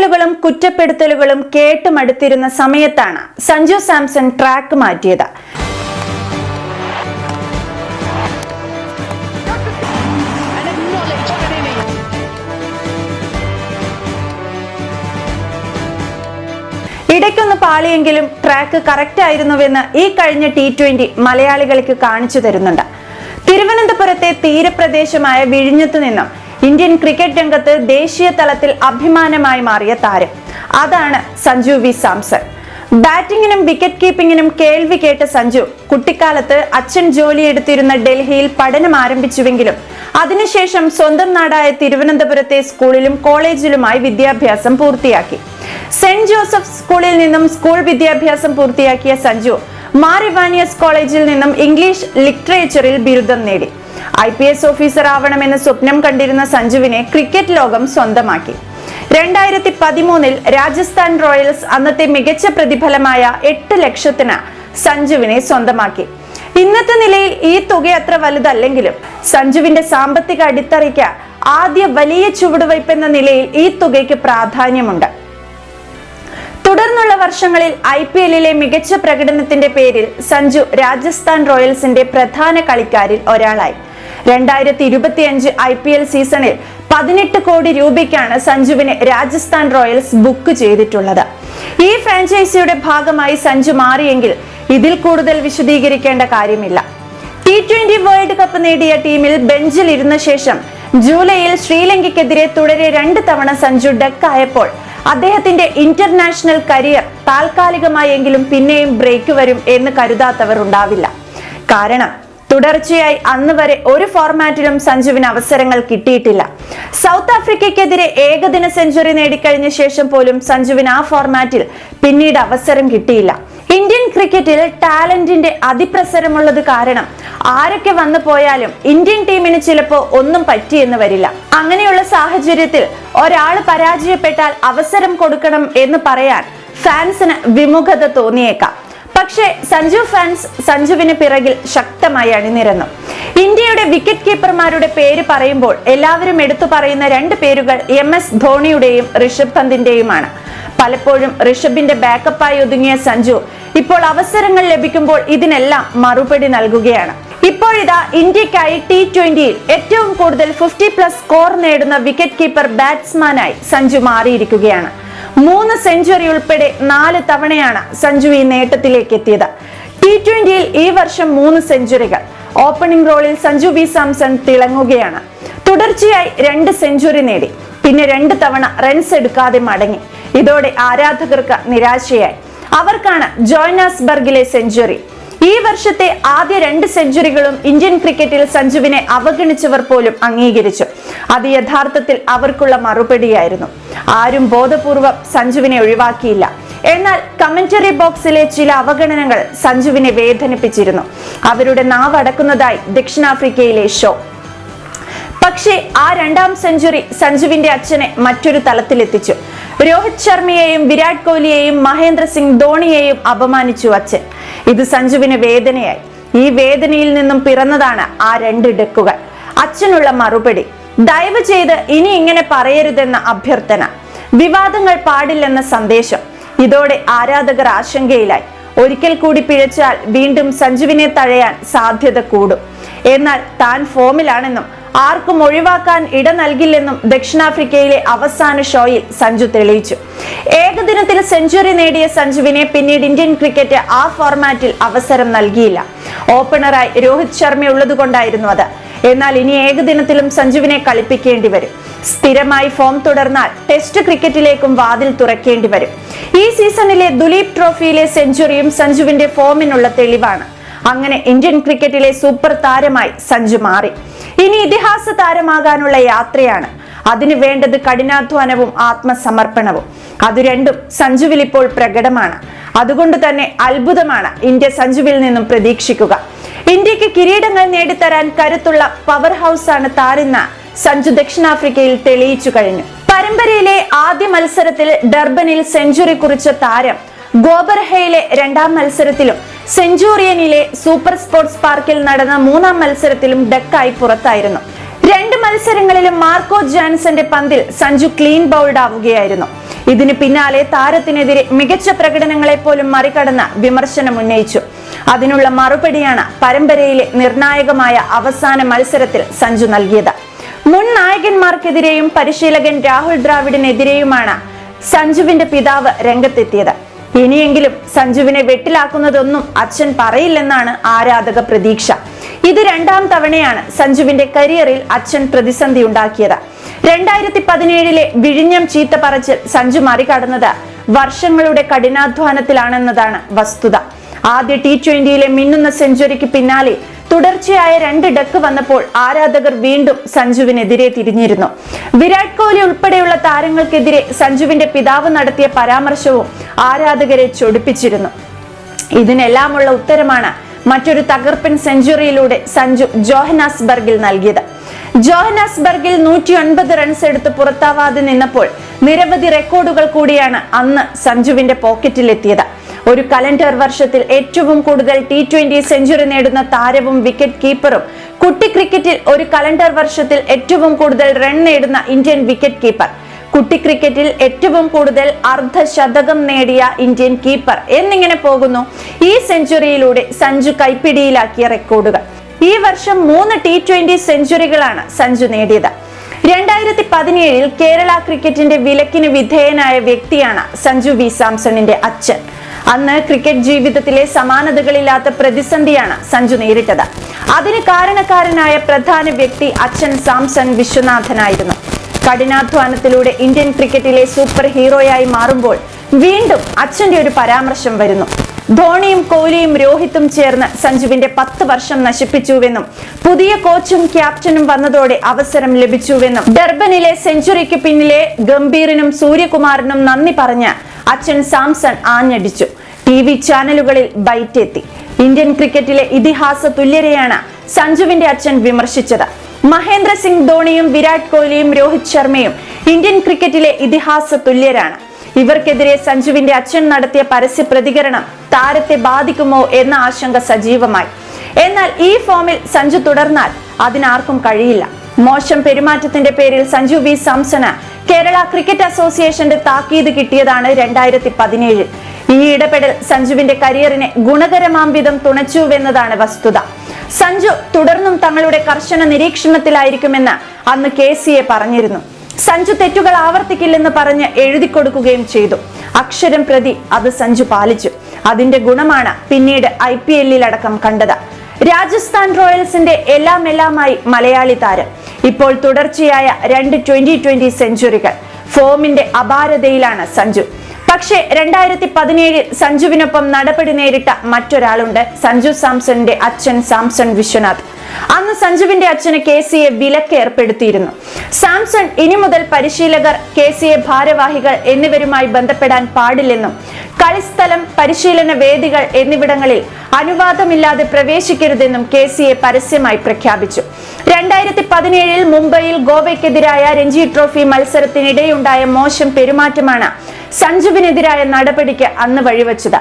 കളിയാക്കലുകളും കുറ്റപ്പെടുത്തലുകളും കേട്ടുമടുത്തിരുന്ന സമയത്താണ് സഞ്ജു സാംസൺ ട്രാക്ക് മാറ്റിയത്. ഇടയ്ക്കൊന്ന് പാളിയെങ്കിലും ട്രാക്ക് കറക്റ്റ് ആയിരുന്നുവെന്ന് ഈ കഴിഞ്ഞ ടി ട്വന്റി മലയാളികൾക്ക് കാണിച്ചു തരുന്നുണ്ട് തിരുവനന്തപുരത്തെ തീരപ്രദേശമായ വിഴിഞ്ഞത്തു നിന്നും ഇന്ത്യൻ ക്രിക്കറ്റ് രംഗത്ത് ദേശീയ തലത്തിൽ അഭിമാനമായി മാറിയ താരം. അതാണ് സഞ്ജു വി സാംസൺ. ബാറ്റിംഗിനും വിക്കറ്റ് കീപ്പിംഗിനും കേൾവി കേട്ട സഞ്ജു കുട്ടിക്കാലത്ത് അച്ഛൻ ജോലിയെടുത്തിരുന്ന ഡൽഹിയിൽ പഠനം ആരംഭിച്ചുവെങ്കിലും അതിനുശേഷം സ്വന്തം നാടായ തിരുവനന്തപുരത്തെ സ്കൂളിലും കോളേജിലുമായി വിദ്യാഭ്യാസം പൂർത്തിയാക്കി. സെന്റ് ജോസഫ് സ്കൂളിൽ നിന്നും സ്കൂൾ വിദ്യാഭ്യാസം പൂർത്തിയാക്കിയ സഞ്ജു മാറിവാനിയസ് കോളേജിൽ നിന്നും ഇംഗ്ലീഷ് ലിറ്ററേച്ചറിൽ ബിരുദം നേടി. ഐ പി എസ് ഓഫീസർ ആവണമെന്ന് സ്വപ്നം കണ്ടിരുന്ന സഞ്ജുവിനെ ക്രിക്കറ്റ് ലോകം സ്വന്തമാക്കി. രണ്ടായിരത്തി പതിമൂന്നിൽ രാജസ്ഥാൻ റോയൽസ് അന്നത്തെ മികച്ച പ്രതിഫലമായ എട്ട് ലക്ഷത്തിന് സഞ്ജുവിനെ സ്വന്തമാക്കി. ഇന്നത്തെ നിലയിൽ ഈ തുക അത്ര വലുതല്ലെങ്കിലും സഞ്ജുവിന്റെ സാമ്പത്തിക അടിത്തറയ്ക്ക് ആദ്യ വലിയ ചുവടുവയ്പ് എന്ന നിലയിൽ ഈ തുകയ്ക്ക് പ്രാധാന്യമുണ്ട്. തുടർന്നുള്ള വർഷങ്ങളിൽ ഐ പി എല്ലിലെ മികച്ച പ്രകടനത്തിന്റെ പേരിൽ സഞ്ജു രാജസ്ഥാൻ റോയൽസിന്റെ പ്രധാന കളിക്കാരിൽ ഒരാളായി. രണ്ടായിരത്തി ഇരുപത്തിയഞ്ച് ഐ പി എൽ സീസണിൽ പതിനെട്ട് കോടി രൂപയ്ക്കാണ് സഞ്ജുവിനെ രാജസ്ഥാൻ റോയൽസ് ബുക്ക് ചെയ്തിട്ടുള്ളത്. ഈ ഫ്രാഞ്ചൈസിയുടെ ഭാഗമായി സഞ്ജു മാറിയെങ്കിൽ ഇതിൽ കൂടുതൽ വിശദീകരിക്കേണ്ട കാര്യമില്ല. ടി ട്വന്റി വേൾഡ് കപ്പ് നേടിയ ടീമിൽ ബെഞ്ചിൽ ഇരുന്ന ശേഷം ജൂലൈയിൽ ശ്രീലങ്കയ്ക്കെതിരെ തുടരെ രണ്ട് തവണ സഞ്ജു ഡക്കായപ്പോൾ അദ്ദേഹത്തിന്റെ ഇന്റർനാഷണൽ കരിയർ താൽക്കാലികമായെങ്കിലും പിന്നെയും ബ്രേക്ക് വരും എന്ന് കരുതാത്തവർ ഉണ്ടാവില്ല. കാരണം തുടർച്ചയായി അന്ന് വരെ ഒരു ഫോർമാറ്റിലും സഞ്ജുവിന് അവസരങ്ങൾ കിട്ടിയിട്ടില്ല. സൗത്ത് ആഫ്രിക്കയ്ക്കെതിരെ ഏകദിന സെഞ്ചുറി നേടിക്കഴിഞ്ഞ ശേഷം പോലും സഞ്ജുവിന് ആ ഫോർമാറ്റിൽ പിന്നീട് അവസരം കിട്ടിയില്ല. ഇന്ത്യൻ ക്രിക്കറ്റിൽ ടാലന്റിന്റെ അതിപ്രസരമുള്ളത് കാരണം ആരൊക്കെ വന്നു പോയാലും ഇന്ത്യൻ ടീമിന് ചിലപ്പോ ഒന്നും പറ്റിയെന്ന് വരില്ല. അങ്ങനെയുള്ള സാഹചര്യത്തിൽ ഒരാൾ പരാജയപ്പെട്ടാൽ അവസരം കൊടുക്കണം എന്ന് പറയാൻ ഫാൻസിന് വിമുഖത തോന്നിയേക്കാം. പക്ഷേ സഞ്ജു ഫാൻസ് സഞ്ജുവിന് പിറകിൽ ശക്തമായി അണിനിരന്നു. ഇന്ത്യയുടെ വിക്കറ്റ് കീപ്പർമാരുടെ പേര് പറയുമ്പോൾ എല്ലാവരും എടുത്തു പറയുന്ന രണ്ട് പേരുകൾ എം എസ് ധോണിയുടെയും ഋഷഭ് പന്തിന്റെയുമാണ്. പലപ്പോഴും ഋഷഭിന്റെ ബാക്കപ്പായി ഒതുങ്ങിയ സഞ്ജു ഇപ്പോൾ അവസരങ്ങൾ ലഭിക്കുമ്പോൾ ഇതിനെല്ലാം മറുപടി നൽകുകയാണ്. ഇപ്പോഴിതാ ഇന്ത്യക്കായി ടി ട്വന്റിയിൽ ഏറ്റവും കൂടുതൽ ഫിഫ്റ്റി പ്ലസ് സ്കോർ നേടുന്ന വിക്കറ്റ് കീപ്പർ ബാറ്റ്സ്മാനായി സഞ്ജു മാറിയിരിക്കുകയാണ്. മൂന്ന് സെഞ്ചുറി ഉൾപ്പെടെ നാല് തവണയാണ് സഞ്ജു ഈ നേട്ടത്തിലേക്ക് എത്തിയത്. ടി ട്വന്റിയിൽ ഈ വർഷം മൂന്ന് സെഞ്ചുറികൾ. ഓപ്പണിംഗ് റോളിൽ സഞ്ജു വി സാംസൺ തിളങ്ങുകയാണ്. തുടർച്ചയായി രണ്ട് സെഞ്ചുറി നേടി. പിന്നെ രണ്ട് തവണ റൺസ് എടുക്കാതെ മടങ്ങി. ഇതോടെ ആരാധകർക്ക് നിരാശയായി. അവർക്കാണ് ജോയ്നാസ്ബർഗിലെ സെഞ്ചുറി. ഈ വർഷത്തെ ആദ്യ രണ്ട് സെഞ്ചുറികളും ഇന്ത്യൻ ക്രിക്കറ്റിൽ സഞ്ജുവിനെ അവഗണിച്ചവർ പോലും അംഗീകരിച്ചു. അത് യഥാർത്ഥത്തിൽ അവർക്കുള്ള മറുപടിയായിരുന്നു. ആരും ബോധപൂർവം സഞ്ജുവിനെ ഒഴിവാക്കിയില്ല. എന്നാൽ കമന്ററി ബോക്സിലെ ചില അവഗണനകൾ സഞ്ജുവിനെ വേദനിപ്പിച്ചിരുന്നു. അവരുടെ നാവടക്കുന്നതായി ദക്ഷിണാഫ്രിക്കയിലെ ഷോ. പക്ഷേ ആ രണ്ടാം സെഞ്ചുറി സഞ്ജുവിന്റെ അച്ഛനെ മറ്റൊരു തലത്തിലെത്തിച്ചു. രോഹിത് ശർമ്മയെയും വിരാട് കോഹ്ലിയെയും മഹേന്ദ്ര സിംഗ് ധോണിയെയും അപമാനിച്ചു അച്ഛൻ. ഇത് സഞ്ജുവിന് വേദനയായി. ഈ വേദനയിൽ നിന്നും പിറന്നതാണ് ആ രണ്ട് ഡെക്കുകൾ. അച്ഛനുള്ള മറുപടി ദയവ് ചെയ്ത് ഇനി ഇങ്ങനെ പറയരുതെന്ന അഭ്യർത്ഥന. വിവാദങ്ങൾ പാടില്ലെന്ന സന്ദേശം. ഇതോടെ ആരാധകർ ആശങ്കയിലായി. ഒരിക്കൽ കൂടി പിഴച്ചാൽ വീണ്ടും സഞ്ജുവിനെ തഴയാൻ സാധ്യത കൂടും. എന്നാൽ താൻ ഫോമിലാണെന്നും ആർക്കും ഒഴിവാക്കാൻ ഇട നൽകില്ലെന്നും ദക്ഷിണാഫ്രിക്കയിലെ അവസാന ഷോയിൽ സഞ്ജു തെളിയിച്ചു. ഏകദിനത്തിൽ സെഞ്ചുറി നേടിയ സഞ്ജുവിനെ പിന്നീട് ഇന്ത്യൻ ക്രിക്കറ്റ് ആ ഫോർമാറ്റിൽ അവസരം നൽകിയില്ല. ഓപ്പണറായി രോഹിത് ശർമ്മ ഉള്ളതുകൊണ്ടായിരുന്നു അത്. എന്നാൽ ഇനി ഏകദിനത്തിലും സഞ്ജുവിനെ കളിപ്പിക്കേണ്ടി വരും. സ്ഥിരമായി ഫോം തുടർന്നാൽ ടെസ്റ്റ് ക്രിക്കറ്റിലേക്കും വാതിൽ തുറക്കേണ്ടി വരും. ഈ സീസണിലെ ദുലീപ് ട്രോഫിയിലെ സെഞ്ചുറിയും സഞ്ജുവിന്റെ ഫോമിനുള്ള തെളിവാണ്. അങ്ങനെ ഇന്ത്യൻ ക്രിക്കറ്റിലെ സൂപ്പർ താരമായി സഞ്ജു മാറി. ഇനി ഇതിഹാസ താരമാകാനുള്ള യാത്രയാണ്. അതിനു വേണ്ടത് കഠിനാധ്വാനവും ആത്മസമർപ്പണവും. അത് രണ്ടും സഞ്ജുവിൽ ഇപ്പോൾ പ്രകടമാണ്. അതുകൊണ്ട് തന്നെ അത്ഭുതമാണ് ഇന്ത്യ സഞ്ജുവിൽ നിന്നും പ്രതീക്ഷിക്കുക. ഇന്ത്യയ്ക്ക് കിരീടങ്ങൾ നേടിത്തരാൻ കരുത്തുള്ള പവർ ഹൗസ് ആണ് താരെന്ന സഞ്ജു ദക്ഷിണാഫ്രിക്കയിൽ തെളിയിച്ചു കഴിഞ്ഞു. പരമ്പരയിലെ ആദ്യ മത്സരത്തിൽ ഡർബനിൽ സെഞ്ചുറി കുറിച്ച താരം ഗോബർഹയിലെ രണ്ടാം മത്സരത്തിലും സെഞ്ചൂറിയനിലെ സൂപ്പർ സ്പോർട്സ് പാർക്കിൽ നടന്ന മൂന്നാം മത്സരത്തിലും ഡക്കായി പുറത്തായിരുന്നു. രണ്ട് മത്സരങ്ങളിലും മാർക്കോ ജാൻസന്റെ പന്തിൽ സഞ്ജു ക്ലീൻ ബൗൾഡ് ആവുകയായിരുന്നു. ഇതിന് പിന്നാലെ താരത്തിനെതിരെ മികച്ച പ്രകടനങ്ങളെ പോലും മറികടന്ന് വിമർശനം ഉന്നയിച്ചു. അതിനുള്ള മറുപടിയാണ് പരമ്പരയിലെ നിർണായകമായ അവസാന മത്സരത്തിൽ സഞ്ജു നൽകിയത്. മുൻ നായകന്മാർക്കെതിരെയും പരിശീലകൻ രാഹുൽ ദ്രാവിഡിനെതിരെയുമാണ് സഞ്ജുവിന്റെ പിതാവ് രംഗത്തെത്തിയത്. ഇനിയെങ്കിലും സഞ്ജുവിനെ വെട്ടിലാക്കുന്നതൊന്നും അച്ഛൻ പറയില്ലെന്നാണ് ആരാധക പ്രതീക്ഷ. ഇത് രണ്ടാം തവണയാണ് സഞ്ജുവിന്റെ കരിയറിൽ അച്ഛൻ പ്രതിസന്ധി ഉണ്ടാക്കിയത്. രണ്ടായിരത്തി പതിനേഴിലെ വിഴിഞ്ഞം ചീത്ത പറച്ച് സഞ്ജു മറികടന്നത് വർഷങ്ങളുടെ കഠിനാധ്വാനത്തിലാണെന്നതാണ് വസ്തുത. ആദ്യ ടി ട്വന്റിയിലെ മിന്നുന്ന സെഞ്ചുറിക്ക് പിന്നാലെ തുടർച്ചയായ രണ്ട് ഡക്ക് വന്നപ്പോൾ ആരാധകർ വീണ്ടും സഞ്ജുവിനെതിരെ തിരിഞ്ഞിരുന്നു. വിരാട് കോഹ്ലി ഉൾപ്പെടെയുള്ള താരങ്ങൾക്കെതിരെ സഞ്ജുവിന്റെ പിതാവ് നടത്തിയ പരാമർശവും ആരാധകരെ ചൊടിപ്പിച്ചിരുന്നു. ഇതിനെല്ലാമുള്ള ഉത്തരമാണ് മറ്റൊരു തകർപ്പൻ സെഞ്ചുറിയിലൂടെ സഞ്ജു ജോഹനാസ്ബർഗിൽ നൽകിയത്. ജോഹനാസ്ബർഗിൽ നൂറ്റി ഒൻപത് റൺസ് എടുത്ത് പുറത്താവാതെ നിന്നപ്പോൾ നിരവധി റെക്കോർഡുകൾ കൂടിയാണ് അന്ന് സഞ്ജുവിന്റെ പോക്കറ്റിലെത്തിയത്. ഒരു കലണ്ടർ വർഷത്തിൽ ഏറ്റവും കൂടുതൽ ടി ട്വന്റി സെഞ്ചുറി നേടുന്ന താരവും വിക്കറ്റ് കീപ്പറും കുട്ടി ക്രിക്കറ്റിൽ ഒരു കലണ്ടർ വർഷത്തിൽ ഏറ്റവും കൂടുതൽ റൺ നേടുന്ന ഇന്ത്യൻ വിക്കറ്റ് കീപ്പർ കുട്ടി ക്രിക്കറ്റിൽ ഏറ്റവും കൂടുതൽ അർദ്ധശതകം നേടിയ ഇന്ത്യൻ കീപ്പർ എന്നിങ്ങനെ പോകുന്നു ഈ സെഞ്ചുറിയിലൂടെ സഞ്ജു കൈപ്പിടിയിലാക്കിയ റെക്കോർഡുകൾ ഈ വർഷം മൂന്ന് ടി ട്വന്റി സെഞ്ചുറികളാണ് സഞ്ജു നേടിയത്. രണ്ടായിരത്തി പതിനേഴിൽ കേരള ക്രിക്കറ്റിന്റെ വിലക്കിന് വിധേയനായ വ്യക്തിയാണ് സഞ്ജു വി സാംസണിന്റെ അച്ഛൻ. അന്ന് ക്രിക്കറ്റ് ജീവിതത്തിലെ സമാനതകളില്ലാത്ത പ്രതിസന്ധിയാണ് സഞ്ജു നേരിട്ടത്. അതിന് കാരണക്കാരനായ പ്രധാന വ്യക്തി അച്ഛൻ സാംസൺ വിശ്വനാഥനായിരുന്നു. കഠിനാധ്വാനത്തിലൂടെ ഇന്ത്യൻ ക്രിക്കറ്റിലെ സൂപ്പർ ഹീറോയായി മാറുമ്പോൾ വീണ്ടും അച്ഛന്റെ ഒരു പരാമർശം വരുന്നു. ധോണിയും കോഹ്ലിയും രോഹിത്തും ചേർന്ന് സഞ്ജുവിന്റെ പത്ത് വർഷം നശിപ്പിച്ചുവെന്നും പുതിയ കോച്ചും ക്യാപ്റ്റനും വന്നതോടെ അവസരം ലഭിച്ചുവെന്നും ഡർബനിലെ സെഞ്ചുറിക്ക് പിന്നിലെ ഗംഭീറിനും സൂര്യകുമാറിനും നന്ദി പറഞ്ഞ് അച്ഛൻ സാംസൺ ആഞ്ഞടിച്ചു. ടി വി ചാനലുകളിൽ ബൈറ്റ് എത്തി ഇന്ത്യൻ ക്രിക്കറ്റിലെ ഇതിഹാസ തുല്യരെയാണ് സഞ്ജുവിന്റെ അച്ഛൻ വിമർശിച്ചത്. മഹേന്ദ്ര സിംഗ് ധോണിയും വിരാട് കോഹ്ലിയും രോഹിത് ശർമ്മയും ഇന്ത്യൻ ക്രിക്കറ്റിലെ ഇതിഹാസ തുല്യരാണ്. ഇവർക്കെതിരെ സഞ്ജുവിന്റെ അച്ഛൻ നടത്തിയ പരസ്യ പ്രതികരണം താരത്തെ ബാധിക്കുമോ എന്ന ആശങ്ക സജീവമായി. എന്നാൽ ഈ ഫോമിൽ സഞ്ജു തുടർന്നാൽ അതിനാർക്കും കഴിയില്ല. മോശം പെരുമാറ്റത്തിന്റെ പേരിൽ സഞ്ജു വി സാംസണ് കേരള ക്രിക്കറ്റ് അസോസിയേഷന്റെ താക്കീത് കിട്ടിയതാണ് രണ്ടായിരത്തി പതിനേഴിൽ ഈ ഇടപെടൽ സഞ്ജുവിന്റെ കരിയറിനെ ഗുണകരമാം വിധം തുണച്ചുവെന്നതാണ് വസ്തുത. സഞ്ജു തുടർന്നും തങ്ങളുടെ കർശന നിരീക്ഷണത്തിലായിരിക്കുമെന്ന് അന്ന് കെ പറഞ്ഞിരുന്നു. സഞ്ജു തെറ്റുകൾ ആവർത്തിക്കില്ലെന്ന് പറഞ്ഞ് എഴുതി കൊടുക്കുകയും ചെയ്തു. അക്ഷരം പ്രതി അത് സഞ്ജു പാലിച്ചു. അതിന്റെ ഗുണമാണ് പിന്നീട് ഐ പി എല്ലിലടക്കം കണ്ടത്. രാജസ്ഥാൻ റോയൽസിന്റെ എല്ലാം എല്ലാമായി മലയാളി താരം. ഇപ്പോൾ തുടർച്ചയായ രണ്ട് ട്വന്റി ട്വന്റി സെഞ്ചുറികൾ. ഫോമിന്റെ അപാരതയിലാണ് സഞ്ജു. പക്ഷെ രണ്ടായിരത്തി പതിനേഴിൽ സഞ്ജുവിനൊപ്പം നടപടി നേരിട്ട മറ്റൊരാളുണ്ട് സഞ്ജു സാംസണിന്റെ അച്ഛൻ സാംസൺ വിശ്വനാഥ്. അന്ന് സഞ്ജുവിന്റെ അച്ഛന് കെ സി എ വിലക്ക് ഏർപ്പെടുത്തിയിരുന്നു. സാംസൺ ഇനി മുതൽ പരിശീലകർ കെ സി എ ഭാരവാഹികൾ എന്നിവരുമായി ബന്ധപ്പെടാൻ പാടില്ലെന്നും കളിസ്ഥലം പരിശീലന വേദികൾ എന്നിവിടങ്ങളിൽ അനുവാദമില്ലാതെ പ്രവേശിക്കരുതെന്നും കെ സി എ പരസ്യമായി പ്രഖ്യാപിച്ചു. രണ്ടായിരത്തി പതിനേഴിൽ മുംബൈയിൽ ഗോവയ്ക്കെതിരായ രഞ്ജി ട്രോഫി മത്സരത്തിനിടെയുണ്ടായ മോശം പെരുമാറ്റമാണ് സഞ്ജുവിനെതിരായ നടപടിക്ക് അന്ന് വഴിവെച്ചത്.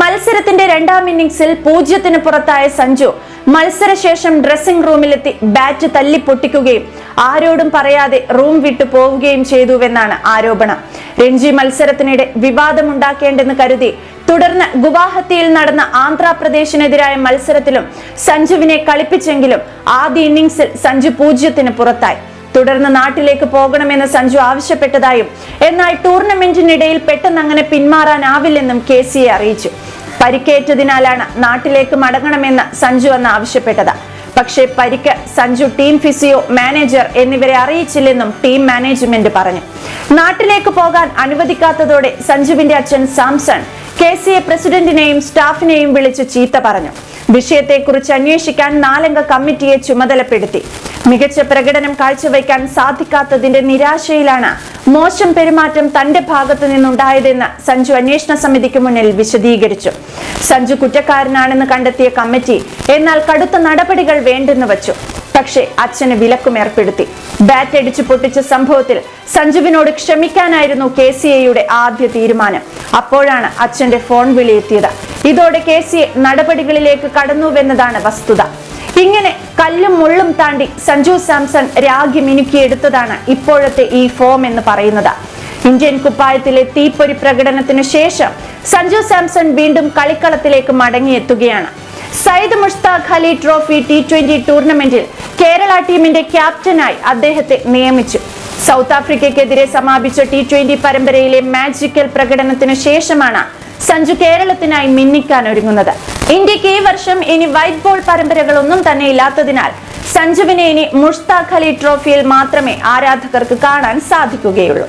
മത്സരത്തിന്റെ രണ്ടാം ഇന്നിംഗ്സിൽ പൂജ്യത്തിന് പുറത്തായ സഞ്ജു മത്സരശേഷം ഡ്രസ്സിംഗ് റൂമിലെത്തി ബാറ്റ് തല്ലി പൊട്ടിക്കുകയും ആരോടും പറയാതെ റൂം വിട്ടു പോവുകയും ചെയ്തുവെന്നാണ് ആരോപണം. രഞ്ജി മത്സരത്തിനിടെ വിവാദമുണ്ടാക്കേണ്ടെന്ന് കരുതി തുടർന്ന് ഗുവാഹത്തിയിൽ നടന്ന ആന്ധ്രാപ്രദേശിനെതിരായ മത്സരത്തിലും സഞ്ജുവിനെ കളിപ്പിച്ചെങ്കിലും ആദ്യ ഇന്നിംഗ്സിൽ സഞ്ജു പൂജ്യത്തിന് പുറത്തായി. തുടർന്ന് നാട്ടിലേക്ക് പോകണമെന്ന് സഞ്ജു ആവശ്യപ്പെട്ടതായും എന്നാൽ ടൂർണമെന്റിനിടയിൽ പെട്ടെന്ന് അങ്ങനെ പിന്മാറാനാവില്ലെന്നും കെ സി അറിയിച്ചു. പരിക്കേറ്റതിനാലാണ് നാട്ടിലേക്ക് മടങ്ങണമെന്ന് സഞ്ജു അന്ന് ആവശ്യപ്പെട്ടത്. പക്ഷേ പരിക്ക് സഞ്ജു ടീം ഫിസിയോ മാനേജർ എന്നിവരെ അറിയിച്ചില്ലെന്നും ടീം മാനേജ്മെന്റ് പറഞ്ഞു. നാട്ടിലേക്ക് പോകാൻ അനുവദിക്കാത്തതോടെ സഞ്ജുവിന്റെ അച്ഛൻ സാംസൺ കെ സി എ പ്രസിഡന്റിനെയും സ്റ്റാഫിനെയും വിളിച്ച് ചീത്ത പറഞ്ഞു. വിഷയത്തെക്കുറിച്ച് അന്വേഷിക്കാൻ നാലംഗ കമ്മിറ്റിയെ ചുമതലപ്പെടുത്തി. മികച്ച പ്രകടനം കാഴ്ചവെക്കാൻ സാധിക്കാത്തതിന്റെ നിരാശയിലാണ് മോശം പെരുമാറ്റം തന്റെ ഭാഗത്തു നിന്നുണ്ടായതെന്ന് സഞ്ജു അന്വേഷണ സമിതിക്ക് മുന്നിൽ വിശദീകരിച്ചു. സഞ്ജു കുറ്റക്കാരനാണെന്ന് കണ്ടെത്തിയ കമ്മിറ്റി എന്നാൽ കടുത്ത നടപടികൾ വേണ്ടെന്ന് വച്ചു. പക്ഷേ അച്ഛന് വിലക്കും ഏർപ്പെടുത്തി. ബാറ്റ് അടിച്ചു പൊട്ടിച്ച സംഭവത്തിൽ സഞ്ജുവിനോട് ക്ഷമിക്കാനായിരുന്നു കെ സി എയുടെ ആദ്യ തീരുമാനം. അപ്പോഴാണ് അച്ഛന്റെ ഫോൺ വിളിയെത്തിയത്. ഇതോടെ കെ സി എ നടപടികളിലേക്ക് കടന്നുവെന്നതാണ് വസ്തുത. ഇങ്ങനെ കല്ലും മുള്ളും താണ്ടി സഞ്ജു സാംസൺ രാഗി മിനുക്കിയെടുത്തതാണ് ഇപ്പോഴത്തെ ഈ ഫോം എന്ന് പറയുന്നത്. ഇന്ത്യൻ കുപ്പായത്തിലെ തീപ്പൊരി പ്രകടനത്തിനു ശേഷം സഞ്ജു സാംസൺ വീണ്ടും കളിക്കളത്തിലേക്ക് മടങ്ങിയെത്തുകയാണ്. Syed Mushtaq Ali trophy T twenty ടൂർണമെന്റിൽ കേരള ടീമിന്റെ ക്യാപ്റ്റനായി അദ്ദേഹത്തെ നിയമിച്ചു. സൗത്ത് ആഫ്രിക്കയ്ക്കെതിരെ സമാപിച്ച ടി ട്വന്റി പരമ്പരയിലെ മാജിക്കൽ പ്രകടനത്തിനു ശേഷമാണ് സഞ്ജു കേരളത്തിനായി മിന്നിക്കാൻ ഒരുങ്ങുന്നത്. ഇന്ത്യയ്ക്ക് ഈ വർഷം ഇനി വൈറ്റ് ബോൾ പരമ്പരകളൊന്നും തന്നെ ഇല്ലാത്തതിനാൽ സഞ്ജുവിനെ ഇനി മുഷ്താഖ് അലി ട്രോഫിയിൽ മാത്രമേ ആരാധകർക്ക് കാണാൻ സാധിക്കുകയുള്ളൂ.